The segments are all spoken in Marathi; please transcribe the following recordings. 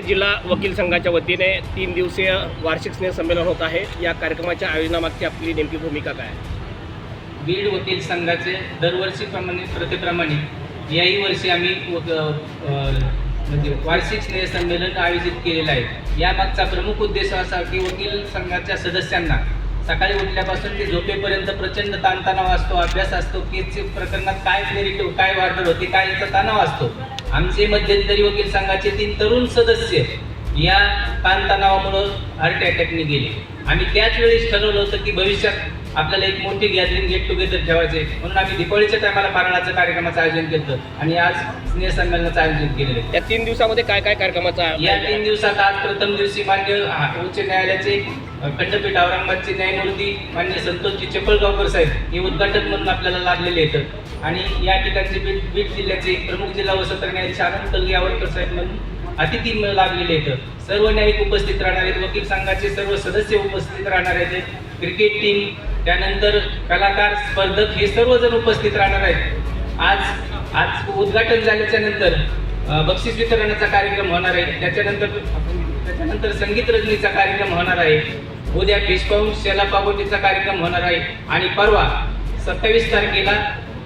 जिल्हा वकील संघाच्या वतीने तीन दिवसीय वार्षिक स्नेह संमेलन होत आहे. या कार्यक्रमाच्या आयोजनामागची आपली नेमकी भूमिका काय बीड वकील संघाचे दरवर्षीप्रमाणे प्रतिप्रमाणे याही वर्षी आम्ही व- म्हणजे वार्षिक स्नेह संमेलन आयोजित केलेलं आहे. यामागचा प्रमुख उद्देश असा की वकील संघाच्या सदस्यांना सकाळी उठल्यापासून ते झोपेपर्यंत प्रचंड ताणतणाव असतो अभ्यास असतो की प्रकरणात काय क्लेरिटी काय वाढत होती काय याचा तणाव असतो. आमचे मध्यंतरी वकील संघाचे तीन तरुण सदस्य या ताणतणावामुळं हार्ट अटॅकने गेले. आम्ही त्याच वेळेस ठरवलं होतं की भविष्यात आपल्याला एक मोठी गॅदरिंग गेट टुगेदर ठेवायचे म्हणून आम्ही दिवाळीच्या टायमाला फराळाचं कार्यक्रमाचं आयोजन केलं आणि आज स्नेह संमेलनाचं आयोजन केलेलं आहे. या तीन दिवसामध्ये काय काय कार्यक्रमाचा या तीन दिवसात आज प्रथम दिवशी मान्य उच्च न्यायालयाचे खंडपीठ औरंगाबादचे न्यायमूर्ती मान्य संतोषजी चपळगावकर साहेब हे उद्घाटक म्हणून आपल्याला लाभलेले आहेत. आणि या ठिकाणचे बीड बीड जिल्ह्याचे प्रमुख जिल्हा व सत्र न्यायाधीश आनंद कलगी आवडकर साहेब म्हणून अतिथी लाभलेले आहेत. सर्व न्यायिक उपस्थित राहणार आहेत. वकील संघाचे सर्व सदस्य उपस्थित राहणार आहेत. क्रिकेट टीम त्यानंतर कलाकार स्पर्धक हे सर्वजण उपस्थित राहणार आहेत. आज आज उद्घाटन झाल्याच्यानंतर बक्षीस वितरणाचा कार्यक्रम होणार आहे. त्याच्यानंतर त्याच्यानंतर संगीत रजनीचा कार्यक्रम होणार आहे. उद्या फिशपाऊंड शेला पागोटीचा कार्यक्रम होणार आहे. आणि परवा सत्तावीस तारखेला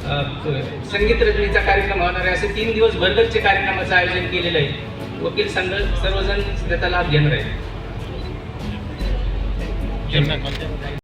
संगीत रजनीचा कार्यक्रम होणार आहे. असे तीन दिवस भरगतचे कार्यक्रमाचं आयोजन केलेलं आहे. वकील संघ सर्वजण त्याचा लाभ घेणार आहे